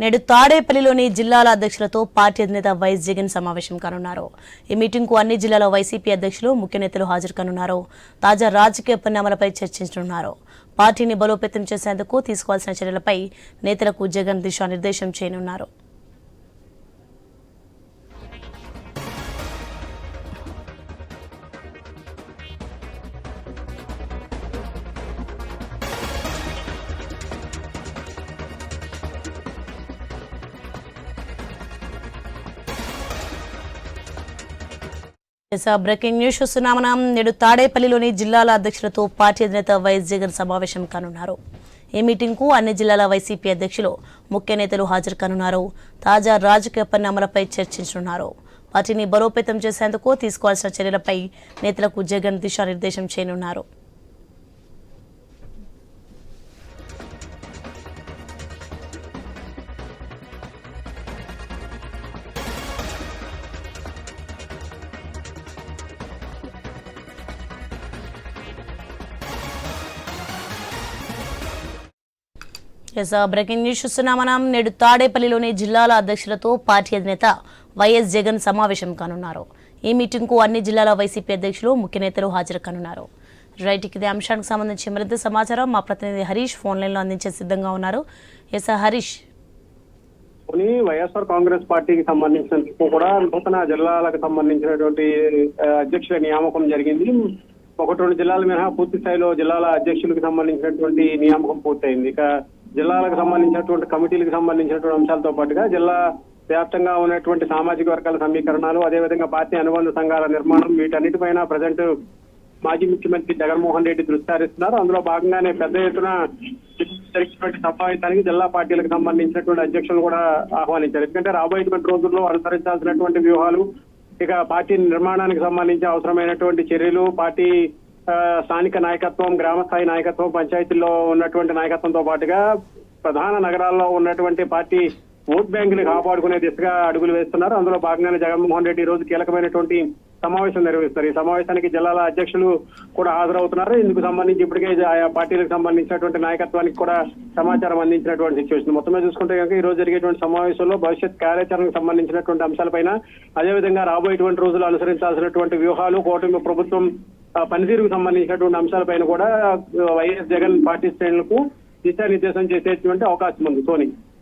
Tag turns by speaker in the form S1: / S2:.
S1: నేడు తాడేపల్లిలోని జిల్లాల అధ్యక్షులతో పార్టీ అధినేత వైఎస్ జగన్ సమావేశం కానున్నారు. ఈ మీటింగ్కు అన్ని జిల్లాల వైసీపీ అధ్యక్షులు ముఖ్య నేతలు హాజరు కానున్నారు. తాజా రాజకీయ పరిణామాలపై చర్చించనున్నారు. పార్టీని బలోపేతం చేసేందుకు తీసుకోవాల్సిన చర్యలపై నేతలకు జగన్ దిశానిర్దేశం చేయనున్నారు. బ్రేకింగ్ న్యూస్ చూస్తున్నాం మనం నేడు తాడేపల్లిలోని జిల్లాల అధ్యక్షులతో పార్టీ అధినేత వైఎస్ జగన్ సమావేశం కానున్నారు. ఈ మీటింగ్కు అన్ని జిల్లాల వైసీపీ అధ్యక్షులు ముఖ్య నేతలు హాజరు కానున్నారు. తాజా రాజకీయ పరిణామాలపై చర్చించనున్నారు. పార్టీని బలోపేతం చేసేందుకు తీసుకోవాల్సిన చర్యలపై నేతలకు జగన్ దిశానిర్దేశం చేయనున్నారు. బ్రేకింగ్ న్యూస్ చూస్తున్నాం మనం నేడు తాడేపల్లిలోని జిల్లాల అధ్యక్షులతో పార్టీ అధినేత వైఎస్ జగన్ సమావేశం కానున్నారు. ఈ మీటింగ్కు అన్ని జిల్లాల వైసీపీ అధ్యక్షులు ముఖ్య నేతలు హాజరు కానున్నారు. రైట్ ఇదే అంశానికి సంబంధించి మరింత సమాచారం మా ప్రతినిధి హరీష్ ఫోన్ లైన్లో అందించే సిద్ధంగా ఉన్నారు. ఎస్ హరీష్.
S2: వైఎస్ఆర్ కాంగ్రెస్ పార్టీకి సంబంధించిన కూడా నూతన జిల్లాలకు సంబంధించినటువంటి అధ్యక్షుల నియామకం జరిగింది. ఒకటి రెండు జిల్లాల మినహా పూర్తి స్థాయిలో జిల్లాల అధ్యక్షులకు సంబంధించినటువంటి నియామకం పూర్తయింది. ఇక జిల్లాలకు సంబంధించినటువంటి కమిటీలకు సంబంధించినటువంటి అంశాలతో పాటుగా జిల్లా వ్యాప్తంగా ఉన్నటువంటి సామాజిక వర్గాల సమీకరణాలు అదేవిధంగా పార్టీ అనుబంధ సంఘాల నిర్మాణం వీటన్నిటిపైన ప్రజెంట్ మాజీ ముఖ్యమంత్రి జగన్మోహన్ రెడ్డి దృష్టి సారిస్తున్నారు అందులో భాగంగానే పెద్ద ఎత్తున జరిగినటువంటి సమావేశానికి జిల్లా పార్టీలకు సంబంధించినటువంటి అధ్యక్షులు కూడా ఆహ్వానించారు. ఎందుకంటే రాబోయేటువంటి రోజుల్లో అనుసరించాల్సినటువంటి వ్యూహాలు ఇక పార్టీ నిర్మాణానికి సంబంధించి అవసరమైనటువంటి చర్యలు పార్టీ స్థానిక నాయకత్వం గ్రామ స్థాయి నాయకత్వం పంచాయతీల్లో ఉన్నటువంటి నాయకత్వంతో పాటుగా ప్రధాన నగరాల్లో ఉన్నటువంటి పార్టీ ఓట్ బ్యాంకుని కాపాడుకునే దిశగా అడుగులు వేస్తున్నారు. అందులో భాగంగానే జగన్మోహన్ రెడ్డి ఈ రోజు కీలకమైనటువంటి సమావేశం నిర్వహిస్తారు. ఈ సమావేశానికి జిల్లాల అధ్యక్షులు కూడా హాజరవుతున్నారు. ఇందుకు సంబంధించి ఇప్పటికే ఆయా పార్టీలకు సంబంధించినటువంటి నాయకత్వానికి కూడా సమాచారం అందించినటువంటి సిచ్యువేషన్ మొత్తం చూసుకుంటే కనుక ఈ రోజు జరిగేటువంటి సమావేశంలో భవిష్యత్ కార్యాచరణకు సంబంధించినటువంటి అంశాలపైన అదేవిధంగా రాబోయేటువంటి రోజులు అనుసరించాల్సినటువంటి వ్యూహాలు కూటమి ప్రభుత్వం పనితీరుకు సంబంధించినటువంటి అంశాలపైన కూడా వైఎస్ జగన్ పార్టీ శ్రేణులకు దిశానిర్దేశం చేసేటువంటి అవకాశం ఉంది సోని.